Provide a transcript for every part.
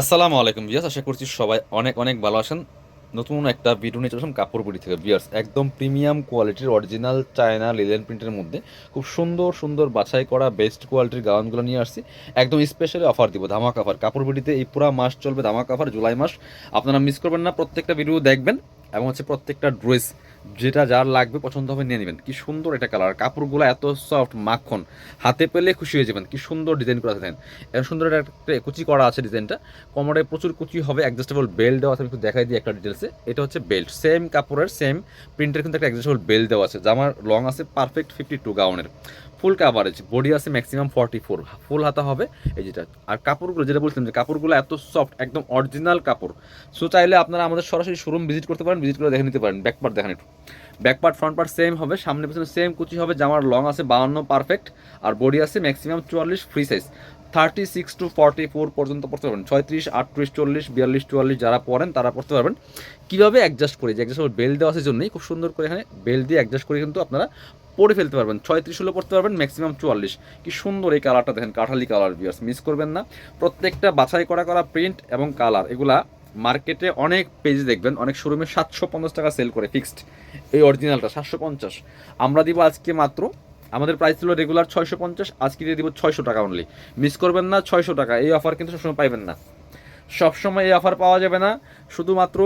আসসালামু আলাইকুম বিয়াস আশা করছি সবাই অনেক অনেক ভালো আছেন। নতুন একটা ভিডিও নিয়ে চলে আসলাম কাপড় বুড়ি থেকে। বিয়ার্স একদম প্রিমিয়াম কোয়ালিটির অরিজিনাল চায়না লিলেন প্রিন্টের মধ্যে খুব সুন্দর সুন্দর বাছাই করা বেস্ট কোয়ালিটির গাউনগুলো নিয়ে আসছি। একদম স্পেশালি অফার দিব, ধামাক অফার কাপড় বুড়িতে এই পুরো মাস চলবে ধামাক অফার জুলাই মাস। আপনারা মিস করবেন না, প্রত্যেকটা ভিডিও দেখবেন এবং হচ্ছে প্রত্যেকটা ড্রেস যেটা যার লাগবে, পছন্দ হবে, নিয়ে নেবেন। কি সুন্দর এটা কালার কাপড়গুলো এত সফট মাখন। হাতে পেলে খুশি হয়ে যাবেন। কি সুন্দর ডিজাইন করা থাকেন এত সুন্দর একটা কুচি করা আছে ডিজাইনটা কোমরে প্রচুর কুচি হবে। অ্যাডজাস্টেবল বেল্ট দেওয়া আছে, আমি একটু দেখাই দিই একটা ডিটেলসে এটা হচ্ছে বেল্ট সেম কাপড়ের সেম প্রিন্টের কিন্তু একটা অ্যাডজাস্টেবল বেল্ট দেওয়া আছে। জামার লং আছে পারফেক্ট ফিফটি টু গাউনের ফুল কাভারেজ বডি আছে ম্যাক্সিমাম ফর্টি ফোর ফুল হাতা হবে। এই যেটা। আর কাপড়গুলো, যেটা বলছিলাম যে কাপড়গুলো এত সফট একদম অরিজিনাল কাপড়। সো চাইলে আপনারা আমাদের সরাসরি শোরুম ভিজিট করতে পারেন। ভিজিট করে দেখে নিতে পারেন। ব্যাক পার্ট দেখেন একটু। Back part front part same হবে, সামনে পেছনে সেম কুচি হবে, জামার লং আছে, বাউন্ন পারফেক্ট আর বডি আছে ম্যাক্সিমাম চুয়াল্লিশ free size thirty six to forty four পর্যন্ত পড়তে পারবেন। ছয়ত্রিশ, আটত্রিশ, চল্লিশ, বিয়াল্লিশ, চুয়াল্লিশ যারা পড়েন তারা পড়তে পারবেন। কীভাবে অ্যাডজাস্ট করে? যে অ্যাডজাস্ট বেল দেওয়া আছে জন্যই, খুব সুন্দর করে এখানে বেল দিয়ে অ্যাডজাস্ট করে কিন্তু আপনারা পরে ফেলতে পারবেন। ছয়ত্রিশ হলেও পড়তে পারবেন ম্যাক্সিমাম চুয়াল্লিশ। কি সুন্দর এই কালারটা দেখেন, কাঠালি কালার বিয়ার্স মিস করবেন না। প্রত্যেকটা বাছাই করা করা প্রিন্ট এবং কালার এগুলা মার্কেটে অনেক পেজ দেখবেন, অনেক শোরুমে সাতশো পঞ্চাশ টাকা সেল করে ফিক্সড এই অরিজিনালটা সাতশো পঞ্চাশ। আমরা দিব আজকে মাত্র, আমাদের প্রাইস ছিল রেগুলার ছয়শো পঞ্চাশ, আজকে দিয়ে দিব ছয়শো টাকা অনলি মিস করবেন না, ছয়শো টাকা, এই অফার কিন্তু সবসময় পাইবেন না। সবসময় এই অফার পাওয়া যাবে না, শুধুমাত্র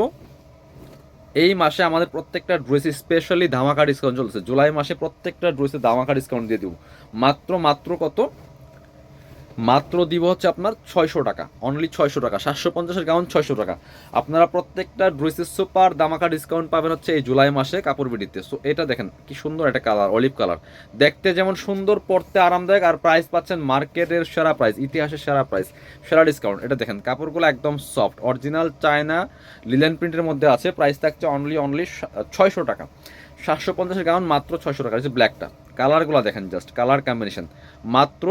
এই মাসে আমাদের প্রত্যেকটা ড্রেসে স্পেশালি ধামাকা ডিসকাউন্ট চলছে। জুলাই মাসে প্রত্যেকটা ড্রেসে ধামাকা ডিসকাউন্ট দিয়ে দেবো। মাত্র মাত্র কত? মাত্র দিব হচ্ছে আপনার ছয়শো টাকা। অনলি ছয়শো টাকা। সাতশো পঞ্চাশের গাউন ছয়শো টাকা। আপনারা প্রত্যেকটা ড্রেসের সুপার দামাকা ডিসকাউন্ট পাবেন হচ্ছে এই জুলাই মাসে কাপড় বিডিতে। সো এটা দেখেন, কি সুন্দর একটা কালার অলিভ কালার দেখতে যেমন সুন্দর পড়তে আরামদায়ক, আর প্রাইস পাচ্ছেন মার্কেটের সেরা প্রাইস ইতিহাসের সেরা প্রাইস সেরা ডিসকাউন্ট এটা দেখেন, কাপড়গুলো একদম সফট অরিজিনাল চায়না লিলেন প্রিন্টের মধ্যে আছে। প্রাইস থাকছে অনলি অনলি ছয়শো টাকা। সাতশো পঞ্চাশের গাউন মাত্র ছয়শো টাকা। ব্ল্যাকটা কালারগুলো দেখেন জাস্ট কালার কম্বিনেশন মাত্র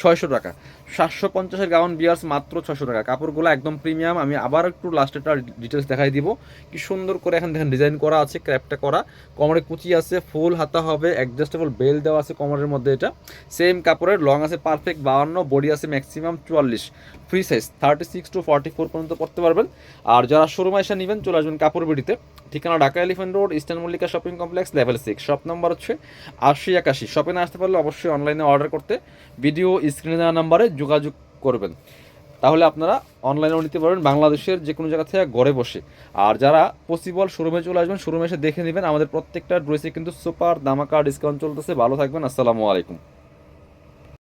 ছয়শো টাকা। সাতশো পঞ্চাশের গাউন বিয়ার্স মাত্র ছশো টাকা। কাপড়গুলো একদম প্রিমিয়াম। আমি আবার একটু লাস্টেরটা ডিটেলস দেখাই দিব। কি সুন্দর করে এখন দেখেন ডিজাইন করা আছে ক্র্যাপটা করা। কোমরে কুচি আছে ফুল হাতা হবে অ্যাডজাস্টেবল বেল দেওয়া আছে কোমরের মধ্যে এটা। সেম কাপড়ের লং আছে পারফেক্ট বাউন্ন বডি আছে ম্যাক্সিমাম চুয়াল্লিশ। Free size thirty six to forty four পর্যন্ত পড়তে পারবেন। আর যারা শোরুমে এসে নেবেন, চলে আসবেন কাপড় বিড়িতে ঠিকানা Dhaka elephant road eastern Mallika shopping complex level six shop number হচ্ছে আশি একাশি। শপে না আসতে পারলে অবশ্যই অনলাইনে অর্ডার করতে। ভিডিও স্ক্রিনে দেওয়া নাম্বারে যোগাযোগ করবেন। তাহলে আপনারা অনলাইনেও নিতে পারবেন, বাংলাদেশের যে কোনো জায়গা থেকে ঘরে বসে। আর যারা পসিবল শোরুমে চলে আসবেন শোরুমে এসে দেখে নেবেন, আমাদের প্রত্যেকটা ড্রেসে কিন্তু সুপার দামাকা ডিসকাউন্ট চলতেছে। ভালো থাকবেন, আসসালামু আলাইকুম।